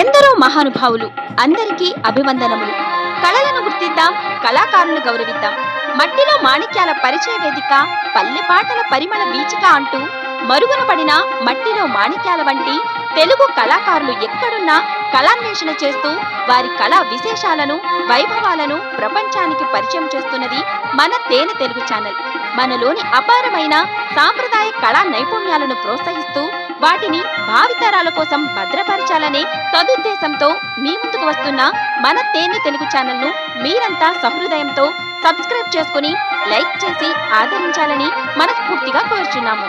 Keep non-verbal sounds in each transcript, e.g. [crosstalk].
ఎందరో మహానుభావులు అందరికీ అభివందనములు. కళలను గుర్తిద్దాం కళాకారులను గౌరవిద్దాం. మట్టిలో మాణిక్యాల పరిచయ వేదిక పల్లె పాటల పరిమళ వీచిక అంటూ మరుగున పడిన మట్టిలో మాణిక్యాల వంటి తెలుగు కళాకారులు ఎక్కడున్నా కళాన్వేషణ చేస్తూ వారి కళా విశేషాలను వైభవాలను ప్రపంచానికి పరిచయం చేస్తున్నది మన తేనె తెలుగు ఛానల్. మనలోని అపారమైన సాంప్రదాయ కళా నైపుణ్యాలను ప్రోత్సహిస్తూ వాటిని భావితరాల కోసం భద్రపరచాలనే సదుద్దేశంతో మీ ముందుకు వస్తున్న మన తేనె తెలుగు ఛానల్ను మీరంతా సహృదయంతో సబ్స్క్రైబ్ చేసుకుని లైక్ చేసి ఆదరించాలని మనస్ఫూర్తిగా కోరుచున్నాము.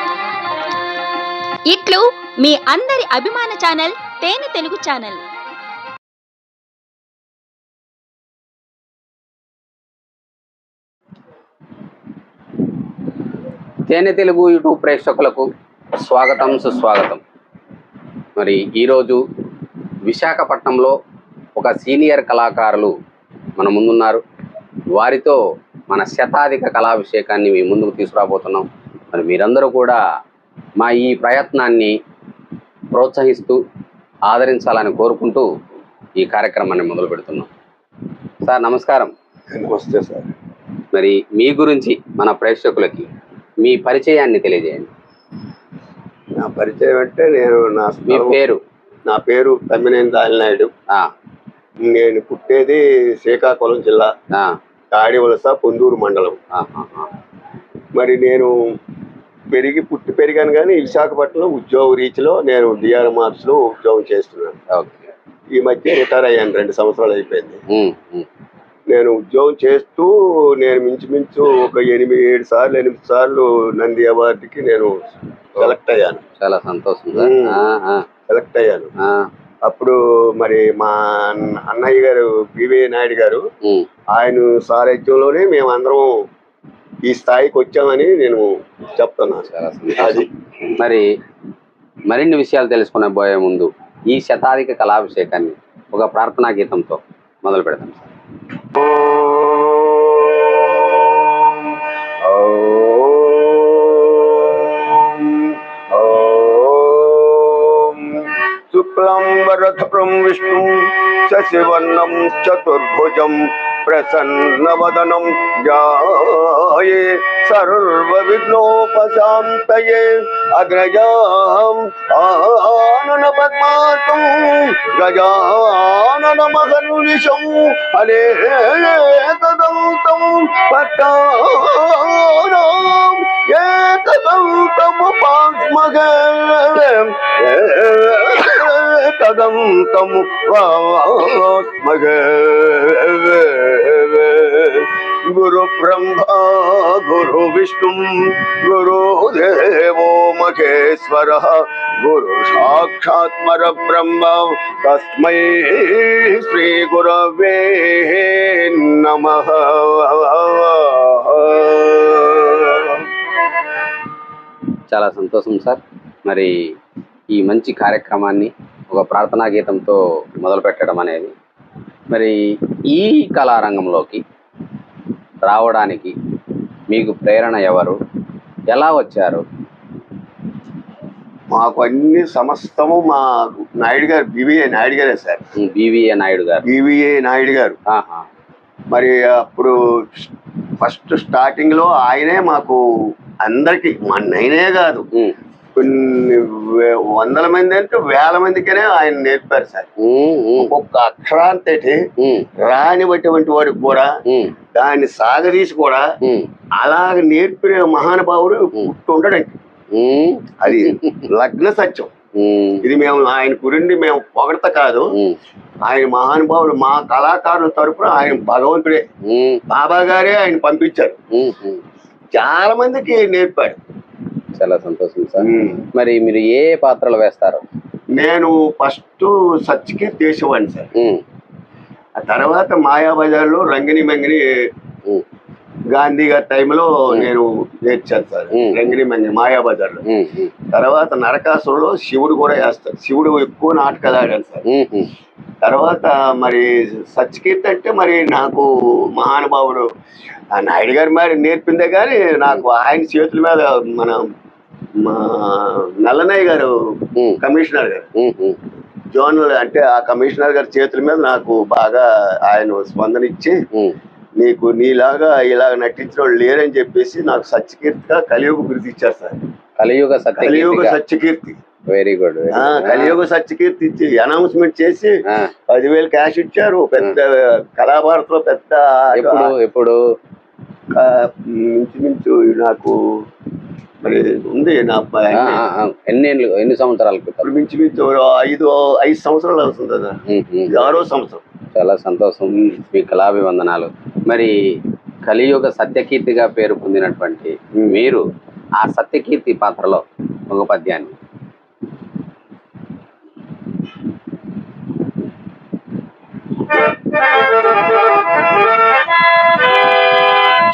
ఇట్లు మీ అందరి అభిమాన ఛానల్ తేనె తెలుగు ఛానల్. తేనె తెలుగు యూట్యూబ్ ప్రేక్షకులకు స్వాగతం సుస్వాగతం. మరి ఈరోజు విశాఖపట్నంలో ఒక సీనియర్ కళాకారులు మన ముందున్నారు. వారితో మన శతాధిక కళాభిషేకాన్ని మీ ముందుకు తీసుకురాబోతున్నాం. మరి మీరందరూ కూడా మా ఈ ప్రయత్నాన్ని ప్రోత్సహిస్తూ ఆదరించాలని కోరుకుంటూ ఈ కార్యక్రమాన్ని మొదలు పెడుతున్నాం. సార్ నమస్కారం. వస్తే సార్. మరి మీ గురించి మన ప్రేక్షకులకి మీ పరిచయాన్ని తెలియజేయండి. నా పరిచయం అంటే నేను నా మీ పేరు? నా పేరు తమ్మినేని దాలినాయుడు. నేను పుట్టేది శ్రీకాకుళం జిల్లా. ఆ, తాడివలస పొందూరు మండలం. మరి నేను పెరిగి పుట్టి పెరిగాను కానీ విశాఖపట్నంలో ఉద్యోగ రీచ్లో నేను డిఆర్ మార్క్స్లో ఉద్యోగం చేస్తున్నాను. ఓకే. ఈ మధ్య రిటైర్ అయ్యాను రెండు సంవత్సరాలు అయిపోయింది. నేను ఉద్యోగం చేస్తూ నేను మించుమించు ఒక ఎనిమిది ఏడు సార్లు ఎనిమిది సార్లు నంది అవార్డుకి నేను సెలెక్ట్ అయ్యాను. చాలా సంతోషం సెలెక్ట్ అయ్యాను. అప్పుడు మరి మా అన్న- అన్నయ్య గారు పివి నాయుడు గారు. ఆయన సారథ్యంలోనే మేమందరం ఈ స్థాయికి వచ్చామని నేను చెప్తున్నాను అది. మరి మరిన్ని విషయాలు తెలుసుకునే పోయే ముందు ఈ శతాధిక కళాభిషేకాన్ని ఒక ప్రార్థనా గీతంతో మొదలు పెడతాం సార్. शुक्लं विष्णु विष्णुं सशिवर्णं चतुर्भुज ప్రసన్నవదనం ధ్యాయే సర్వవిఘ్నోపశాంతయే అగ్రజాం ఆనన పద్మాతం గజానన మహర్నిశం అనేకదంతం పట్టానాం ఏకదంతముపాస్మగే ఏకదంతము గురు బ్రహ్మా గురు విష్ణు గురుదేవో మహేశ్వర గురు సాక్షాత్మర బ్రహ్మ తస్మై శ్రీ గురవే నమ. చాలా సంతోషం సార్. మరి ఈ మంచి కార్యక్రమాన్ని ఒక ప్రార్థనా గీతంతో మొదలు పెట్టడం అనేది మరి ఈ కళారంగంలోకి రావడానికి మీకు ప్రేరణ ఎవరు? ఎలా వచ్చారు? మాకు అన్ని సమస్తము మా నాయుడు గారు బివిఏ నాయుడు గారే సార్. బివిఏ నాయుడు గారు. బివిఏ నాయుడు గారు. మరి అప్పుడు ఫస్ట్ స్టార్టింగ్లో ఆయనే మాకు అందరికి మా నైనే కాదు. కొన్ని వందల మంది అంటే వేల మందికనే ఆయన నేర్పారు సార్. ఒక్కొక్క అక్షరాంతటి రానివటువంటి వాడికి కూడా దాన్ని సాగదీసి కూడా అలాగ నేర్పిన మహానుభావుడు పుట్టుండడండి అది లగ్న సత్యం. ఇది మేము ఆయన గురించి మేము పొగడత కాదు. ఆయన మహానుభావుడు మా కళాకారుల తరపున ఆయన భగవంతుడే. బాబా గారే ఆయన పంపించారు. చాలా మందికి నేర్పాడు. చాలా సంతోషం సార్. మరి మీరు ఏ పాత్రలు వేస్తారు? నేను ఫస్ట్ సచ్చికి చేసేవాడిని సార్. ఆ తర్వాత మాయాబజార్లో రంగిని మంగిని గాంధీ గారి టైంలో నేను నేర్చాను సార్. రంగిని మంగిని మాయాబజార్లో. తర్వాత నరకాసురులో శివుడు కూడా వేస్తాడు శివుడు ఎక్కువ నాటకాలు ఆడాడు సార్. తర్వాత మరి సత్యకీర్తి అంటే మరి నాకు మహానుభావుడు ఆ నాయుడు గారు మరి నేర్పిందే కానీ నాకు ఆయన చేతుల మీద మన నల్లనయ్య గారు కమిషనర్ గారు. జోనల్ అంటే ఆ కమిషనర్ గారి చేతుల మీద నాకు బాగా ఆయన స్పందన ఇచ్చి. నీకు నీలాగా ఇలా నటించిన వాళ్ళు లేరని చెప్పేసి నాకు సత్యకీర్తిగా కలియుగ బిరుదు ఇచ్చారు సార్. కలియుగ కలియుగ సత్య సత్యకీర్తి. వెరీ గుడ్ ఆ, కలియుగ సత్యకీర్తి ఇచ్చి అనౌన్స్మెంట్ చేసి పదివేలు క్యాష్ ఇచ్చారు. పెద్ద కళాభారత్లో పెద్ద ఎప్పుడు ఎప్పుడు? ఇంచుమించు నాకు మరి ఉంది నా. ఎన్ని ఎన్ని సంవత్సరాల ఇప్పుడు మించుమించు ఐదు ఐదు సంవత్సరాలు అవుతుంది కదా. ఇది ఆరో సంవత్సరం. చాలా సంతోషం. మీ కళాభివందనాలు. మరి కలియుగ సత్యకీర్తిగా పేరు పొందినటువంటి మీరు ఆ సత్యకీర్తి పాత్రలో ఒక పద్యాన్ని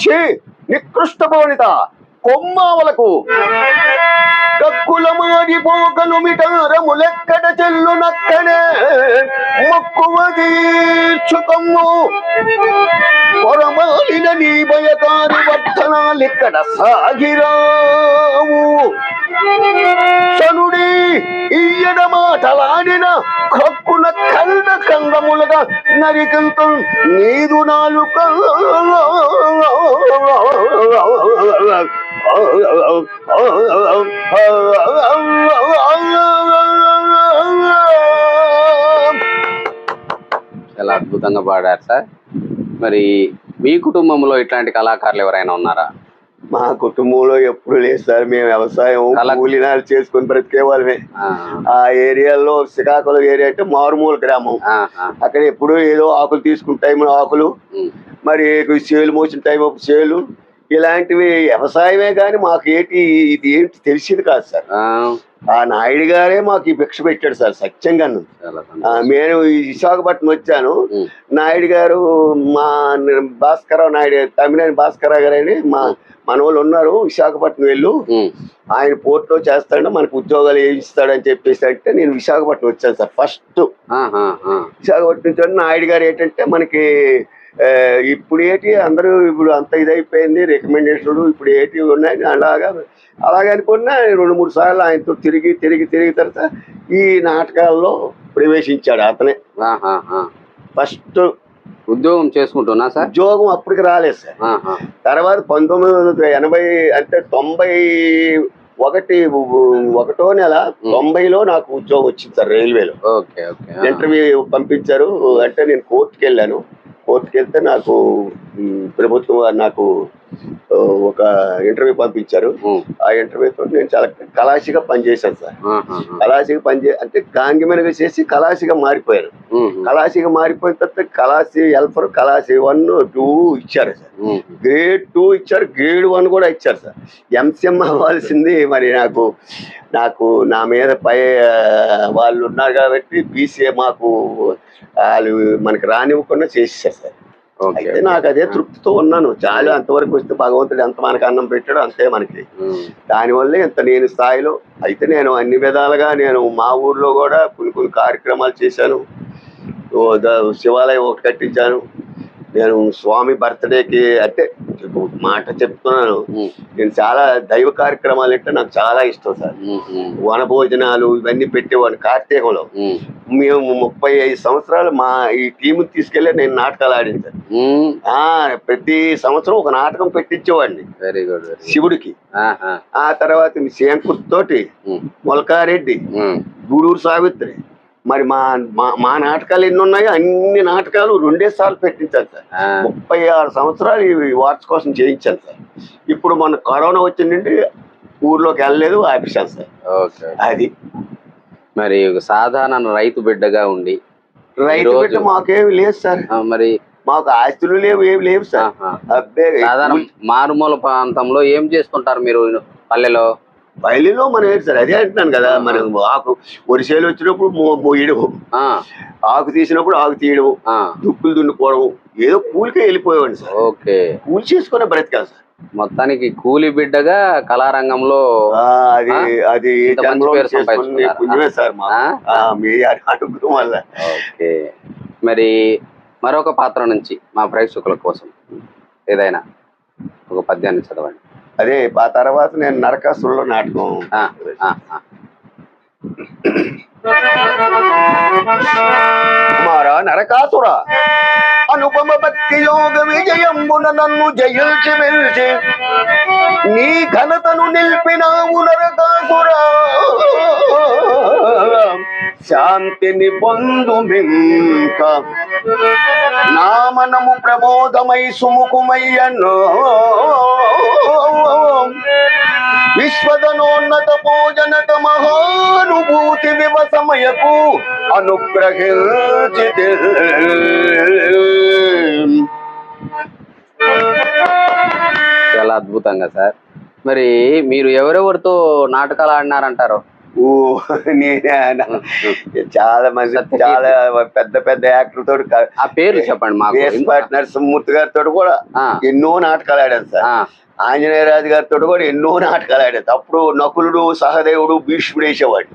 నుంచి నికృష్ట పోనిత కొమ్మావలకు. కక్కులమాడిపోకలు మిటారములెక్కడ చెల్లునక్కడే మొక్కువదీ మక్కువ తీర్చుకమ్ము పొరమాలిన నీ భయకారి వర్ధనాలిక్కడ సాగిరావు. శనుడి ఈయన మాటలాడిన కక్కున కండ కండములుగా నరికంత నీదు నాలుక. చాలా అద్భుతంగా పాడారు సార్. మరి మీ కుటుంబంలో ఇట్లాంటి కళాకారులు ఎవరైనా ఉన్నారా? మా కుటుంబంలో ఎప్పుడు లేదు సార్. మేము వ్యవసాయం కూలినాలు చేసుకొని బ్రతికే వాళ్ళమే. ఆ, ఏరియాలో శ్రీకాకుళం ఏరియా అంటే మారుమూల గ్రామం. అక్కడ ఎప్పుడూ ఏదో ఆకులు తీసుకున్న టైంలో ఆకులు మరి సేలు మోసిన టైం సేలు ఇలాంటివి వ్యవసాయమే కానీ మాకు ఏంటి ఇది ఏంటి తెలిసింది కాదు సార్. ఆ, నాయుడు గారే మాకు ఈ భిక్ష పెట్టాడు సార్ సత్యంగా. నేను ఈ విశాఖపట్నం వచ్చాను. నాయుడు గారు మా భాస్కరరావు నాయుడు తమిళని భాస్కరరావు గారు అని మా మన వాళ్ళు ఉన్నారు విశాఖపట్నం వెళ్ళు. ఆయన పోర్ట్లో చేస్తాడు మనకు ఉద్యోగాలు వేయిస్తాడని చెప్పేసి అంటే నేను విశాఖపట్నం వచ్చాను సార్ ఫస్ట్. విశాఖపట్నం నుంచి నాయుడు గారు ఏంటంటే మనకి ఇప్పుడు ఏంటి అందరూ ఇప్పుడు అంత ఇదైపోయింది రికమెండేషన్లు ఇప్పుడు ఏంటి ఉన్నాయి అలాగా అలాగే అనుకున్నా రెండు మూడు సార్లు ఆయనతో తిరిగి తిరిగి తిరిగి తర్వాత ఈ నాటకాల్లో ప్రవేశించాడు అతనే. ఫస్ట్ ఉద్యోగం చేసుకుంటున్నా సార్? ఉద్యోగం అప్పటికి రాలేదు సార్. తర్వాత పంతొమ్మిది వందల ఎనభై అంటే తొంభై ఒకటి ఒకటో నెల తొంభైలో నాకు ఉద్యోగం వచ్చింది సార్ రైల్వేలో. Okay okay. ఆ, ఇంటర్వ్యూ పంపించారు అంటే నేను కోర్టుకి వెళ్ళాను కోర్టుకి వెళ్తే నాకు ప్రభుత్వం వారు నాకు ఒక ఇంటర్వ్యూ పంపించారు. ఆ ఇంటర్వ్యూతో నేను చాలా కళాశిగా పనిచేశాను సార్. కళాశిగా పనిచే అంటే గాంగిమెనగా చేసి కళాశిగా మారిపోయాను ఉమ్, కళాశిగా మారిపోయిన తర్వాత కళాశి హెల్పర్ కళాశి వన్ టూ ఇచ్చారు సార్. గ్రేడ్ టూ ఇచ్చారు గ్రేడ్ వన్ కూడా ఇచ్చారు సార్. ఎంసీఎం అవ్వాల్సింది మరి నాకు నాకు నా మీద పై వాళ్ళు ఉన్నారు కాబట్టి బీసీఏ మాకు వాళ్ళు మనకి రానివ్వకుండా చేసేసారు సార్. అయితే నాకు అదే తృప్తితో ఉన్నాను. చాలు అంతవరకు వస్తే భగవంతుడు ఎంత మనకి అన్నం పెట్టాడో అంతే మనకి. దానివల్లే ఇంత నేను స్థాయిలో అయితే నేను అన్ని విధాలుగా నేను మా ఊర్లో కూడా కొన్ని కొన్ని కార్యక్రమాలు చేశాను. శివాలయం ఒకటి కట్టించాను. నేను స్వామి బర్త్డేకి అంటే మాట చెప్తున్నాను. నేను చాలా దైవ కార్యక్రమాలు అంటే నాకు చాలా ఇష్టం సార్. ఉమ్, ఉమ్, వన భోజనాలు ఇవన్నీ పెట్టేవాడిని కార్తీకంలో. మేము ముప్పై ఐదు సంవత్సరాలు మా ఈ టీము తీసుకెళ్ళి నేను నాటకాలు ఆడించాను ఉమ్, ఆ ప్రతి సంవత్సరం ఒక నాటకం పెట్టించేవాడిని. Very good. శివుడికి. ఆ తర్వాత శంకుర్ తోటి మొలకారెడ్డి గూడూరు సావిత్రి మరి మా మా- నాటకాలు ఎన్ని ఉన్నాయో అన్ని నాటకాలు రెండే సార్లు పెట్టించాను సార్. ముప్పై ఆరు సంవత్సరాలు ఈ వాట్స్ కోసం చేయించాను సార్. ఇప్పుడు మన కరోనా వచ్చిందండి ఊర్లోకి వెళ్ళలేదు ఆపేశాను సార్. ఓకే. అది. మరి సాధారణ రైతు బిడ్డగా ఉండి రైతు బిడ్డ మాకేమి లేదు సార్. మరి మాకు ఆస్తులు లేవు ఏమి లేవు సార్. మారుమూల ప్రాంతంలో ఏం చేస్తుంటారు మీరు పల్లెలో? బయలులో మనం ఏంటి సార్ అదే అంటున్నాను కదా మనం ఆకు వరిసేలు వచ్చినప్పుడు మోయడం ఆ, ఆకు తీసినప్పుడు ఆకు తీయడం ఆ, దుక్కులు దున్నుకోవడం ఏదో కూలికే వెళ్ళిపోయేవాడిని సార్. ఓకే. కూలి చేసుకునే బ్రతికాను సార్. మొత్తానికి కూలి బిడ్డగా కళారంగంలో అది? అది. పుణ్యమే సార్ మీ అనుగ్రహం వల్ల. ఓకే. మరి మరొక పాత్ర నుంచి మా ప్రేక్షకుల కోసం ఏదైనా ఒక పద్యాన్ని చదవండి. అదే ఆ తర్వాత నేను నరకాసురులో నాటకం. కుమారా నరకాసుర. అనుపమ భక్తి యోగ విజయంబున నన్ను జయించి మెలిచి నీ ఘనతను నిలిపినావు నరకాసురా. శాంతిని పొందుమింక నా మనము ప్రబోధమై సుముఖమయ్యను విశ్వదనోన్నత భోజనత మహానుభూతి వివసమయకు అనుగ్రహించి చాలా అద్భుతంగా సార్. మరి మీరు ఎవరెవరితో నాటకాలు ఆడినారంటారు? ఓ నేనే? చాలా మంది. చాలా పెద్ద పెద్ద యాక్టర్ తోటి ఆ పేర్లు చెప్పండి మాకు. వేసపాటి నరసింహమూర్తి గారితో కూడా ఎన్నో నాటకాలు ఆడాను సార్. ఆంజనేయరాజు గారితో కూడా ఎన్నో నాటకాలు ఆడాను అప్పుడు నకులుడు సహదేవుడు భీష్ముడు వేసేవాడు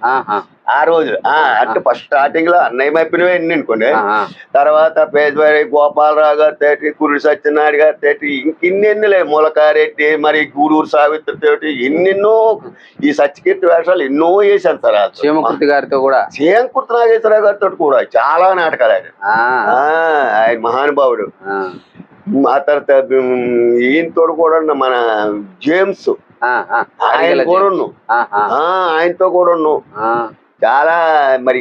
ఆ రోజు ఆ అంటే ఫస్ట్ స్టార్టింగ్లో అన్నయ్య మప్పినవే ఎన్ని అనుకోండి. తర్వాత పేదవారి గోపాలరావు గారి తోటి కురుడు సత్యనారాయణ గారి తోటి ఇంకెన్నెన్నలే మూలకారెడ్డి మరి గూడూరు సావిత్రి తోటి ఎన్నెన్నో ఈ సత్యకీర్తి వేషాలు ఎన్నో వేశాను సార్ శివమూర్తి గారితో కూడా. చేంకుర్తి నాగేశ్వరరావు గారితో కూడా చాలా నాటకాలు ఆడారు. ఆ, ఆ, ఆయన మహానుభావుడు. ఆ, తర్వాత ఈయనతో కూడా మన జేమ్స్. ఆయన కూడా ఆయనతో కూడా ఉన్నావు ఆ. చాలా మరి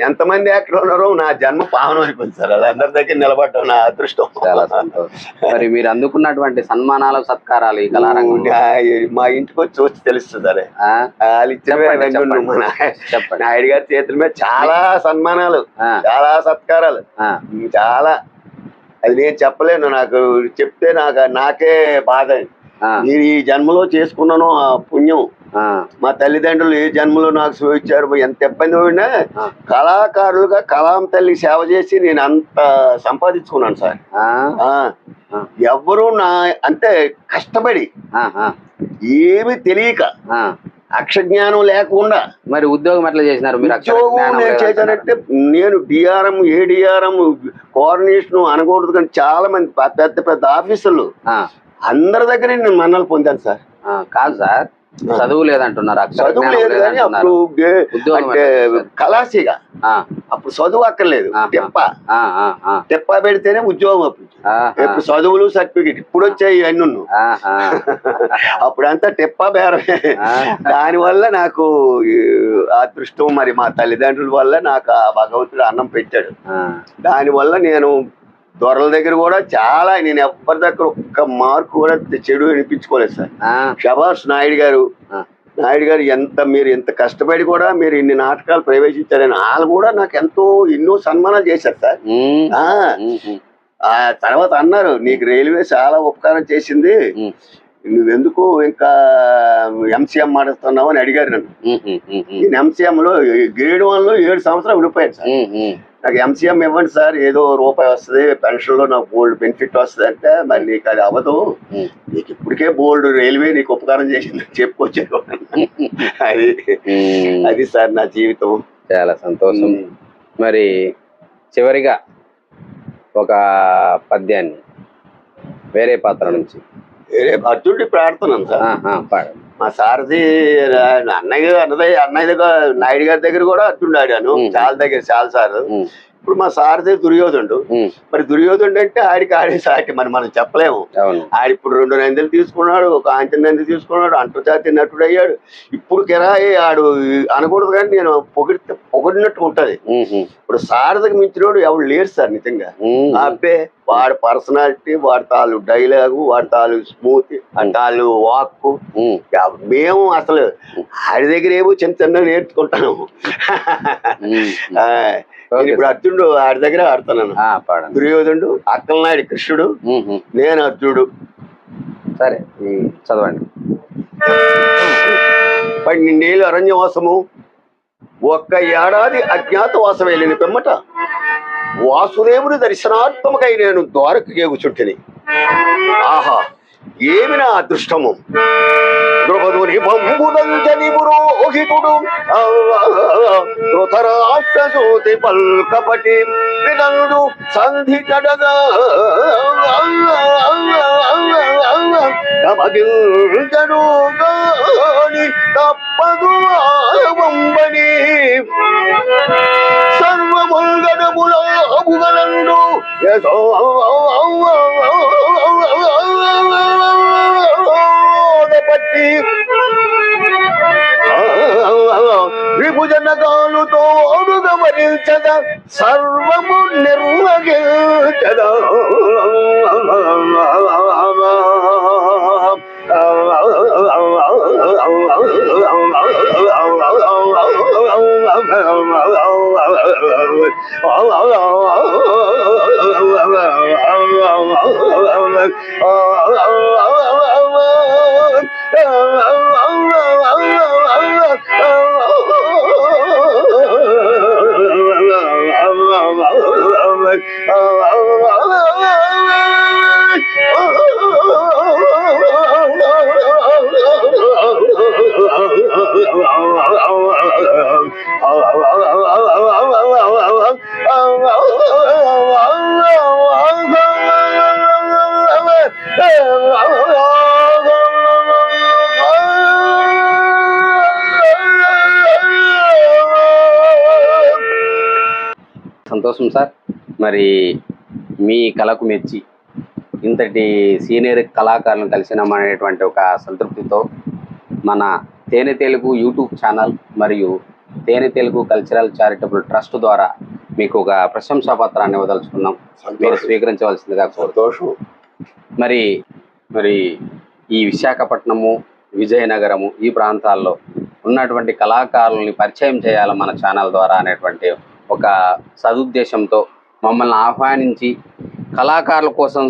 ఎంతమంది యాక్టర్లు ఉన్నారో నా జన్మ పావనం అయిపోయింది సార్. వాళ్ళందరి దగ్గర నిలబడ్డం నా అదృష్టం. చాలా సంతోషం. మరి మీరు అందుకున్నటువంటి సన్మానాలు సత్కారాలు ఈ కళారంగం మా ఇంటికి వచ్చి చూసి తెలుస్తుంది అరే వాళ్ళు చెప్పండి, నాయుడు గారి చేతుల మీద చాలా సన్మానాలు చాలా సత్కారాలు. ఆ, చాలా. అది నేను చెప్పలేను నాకు చెప్తే నాకు నాకే బాధ. నేను ఈ జన్మలో చేసుకున్నాను ఆ పుణ్యం. మా తల్లిదండ్రులు ఏ జన్మలో నాకు చూపించారు ఎంత ఇబ్బంది పడినా ఆ. కళాకారులుగా కళాం తల్లి సేవ చేసి నేను అంత సంపాదించుకున్నాను సార్. ఎవ్వరూ నా అంటే కష్టపడి ఏమి తెలియక. అక్షజ్ఞానం లేకుండా మరి ఉద్యోగం ఎట్లా చేసినారు? మీరు. చేశానంటే నేను డిఆర్ఎం ఏడిఆర్ఎం కోఆర్డినేషన్ అనకూడదు కానీ చాలా మంది పెద్ద పెద్ద పెద్ద ఆఫీసర్లు ఆ, అందరి దగ్గర నేను మన్నలు పొందాను సార్. ఆ, కాదు సార్. చదువు లేదంటున్నారు చదువు లేదు కానీ. అప్పుడు అంటే? కళాశిగా. ఆ, అప్పుడు చదువు అక్కర్లేదు. తెప్ప. ఆ, ఆ, ఆ, తెప్ప పెడితేనే ఉద్యోగం అప్పుడు. ఇప్పుడు చదువులు సర్టిఫికెట్ ఇప్పుడు వచ్చాయి అన్ను. [laughs] అప్పుడంతా టెప్ప బేరమే. దానివల్ల నాకు అదృష్టం మరి మా తల్లిదండ్రుల వల్ల నాకు ఆ భగవంతుడు అన్నం పెట్టాడు. దానివల్ల నేను దొరల దగ్గర కూడా చాలా నేను ఎవ్వరి దగ్గర ఒక్క మార్కు కూడా చెడు అనిపించుకోలేదు సార్. ఆ, షబాష్ నాయుడు గారు. నాయుడు గారు ఎంత మీరు ఎంత కష్టపడి కూడా మీరు ఇన్ని నాటకాలు ప్రవేశించారని వాళ్ళు కూడా నాకు ఎంతో ఎన్నో సన్మానాలు చేశారు సార్. ఆ, తర్వాత అన్నారు నీకు రైల్వే చాలా ఉపకారం చేసింది. నువ్వెందుకు ఇంకా ఎంసీఎం మాడుతున్నావు అని అడిగారు నన్ను. నేను ఎంసీఎం లో గ్రేడ్ వన్లో ఏడు సంవత్సరాలు ఉండిపోయాను సార్. నాకు ఎంసీఎం ఇవ్వండి సార్ ఏదో రూపాయి వస్తుంది పెన్షన్లో నాకు బోల్డ్ బెనిఫిట్ వస్తుంది అంటే మరి నీకు అది అవ్వదు. నీకు ఇప్పటికే బోల్డ్ రైల్వే నీకు ఉపకారం చేసింది చెప్పుకొచ్చారు. అది అది సార్ నా జీవితం. చాలా సంతోషం. మరి చివరిగా ఒక పద్యాన్ని వేరే పాత్ర నుంచి అర్జునుడి ప్రార్థన సార్. మా సారథి అన్నయ్య అన్నదయ్య అన్నయ్య దగ్గర నాయుడు గారి దగ్గర కూడా అర్జునుడు ఆడాను. ఉమ్. చాలా దగ్గర చాలా ఉమ్, ఇప్పుడు మా సారథి దుర్యోధనుడు. మరి దుర్యోధనుడు అంటే ఆడికి ఆడే సాటి మరి మనం చెప్పలేము. ఆడు ఇప్పుడు రెండు నందులు తీసుకున్నాడు ఒక ఆంచిన నంది తీసుకున్నాడు అంటర్జాతీయ నటుడు అయ్యాడు ఇప్పుడు కిరాయి ఆడు అనకూడదు కానీ నేను పొగిడితే పొగిడినట్టు ఉంటది. ఇప్పుడు సారథికి మించినోడు ఎవడు లేరు సార్ నిజంగా. అబ్బే వాడి పర్సనాలిటీ వాడి తాలు డైలాగు వాడి తాలు స్మూత్ తాలు ఉమ్, మేము అసలు ఆడి దగ్గర ఏమో చిన్న చిన్న నేర్చుకుంటాను ఉమ్, ఆ, అర్జునుడు ఆడి దగ్గర ఆడుతున్నాను ఆ, పాడండి. దుర్యోధనుడు అక్కలనాయుడు కృష్ణుడు నేను అర్జునుడు. సరే చదవండి. పన్నెండేళ్ళు అరణ్యవాసము ఒక్క ఏడాది అజ్ఞాతవాసం వెళ్ళిన పిమ్మట వాసుదేవుని దర్శనాత్మకై నేను ద్వారకు గేగుచుంటిని ఆహా ఏమి నా అదృష్టము? ద్రౌపదుని పంబునంజని పురోహితుడు. ధృతరాష్ట్రజ్యోతి పల్కపటి వినందు సంధి కడగా. తమగించడు గాని తప్పదు వంబని సర్వముల్గడములముగలండు పట్టి విభుజనగాలు తోడుగా మరించద సర్వము నిర్వహించద సంతోషం మరి మీ కళకు మెచ్చి ఇంతటి సీనియర్ కళాకారులను కలిసినామనేటువంటి ఒక సంతృప్తితో మన తేనె తెలుగు యూట్యూబ్ ఛానల్ మరియు తేనె తెలుగు కల్చరల్ చారిటబుల్ ట్రస్ట్ ద్వారా మీకు ఒక ప్రశంసా పత్రాన్ని ఇవ్వదలుచుకున్నాం. మీరు స్వీకరించవలసిందిగా సంతోషం. మరి మరి ఈ విశాఖపట్నము విజయనగరము ఈ ప్రాంతాల్లో ఉన్నటువంటి కళాకారుల్ని పరిచయం చేయాలి మన ఛానల్ ద్వారా అనేటువంటి ఒక సదుద్దేశంతో మమ్మల్ని ఆహ్వానించి కళాకారుల కోసం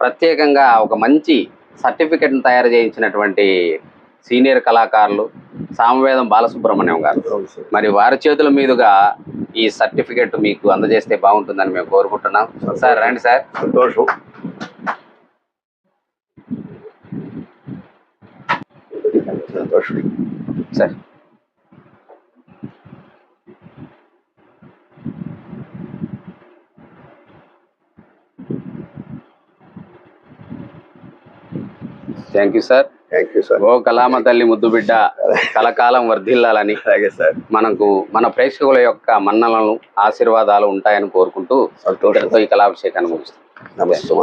ప్రత్యేకంగా ఒక మంచి సర్టిఫికెట్ను తయారు చేయించినటువంటి సీనియర్ కళాకారులు సామవేదం బాలసుబ్రహ్మణ్యం గారు. మరి వారి చేతుల మీదుగా ఈ సర్టిఫికెట్ మీకు అందజేస్తే బాగుంటుందని మేము కోరుకుంటున్నాం. సార్ రండి సార్. సంతోషం సంతోషం. Sir. Thank you sir thank you sir ఓ కళామ తల్లి ముద్దు బిడ్డ కలకాలం వర్ధిల్లాలని అలాగే సార్ మనకు మన ప్రేక్షకుల యొక్క మన్ననలు ఆశీర్వాదాలు ఉంటాయని కోరుకుంటూ ఈ కళాభిషేకాన్ని ముగిస్తాం నమస్తే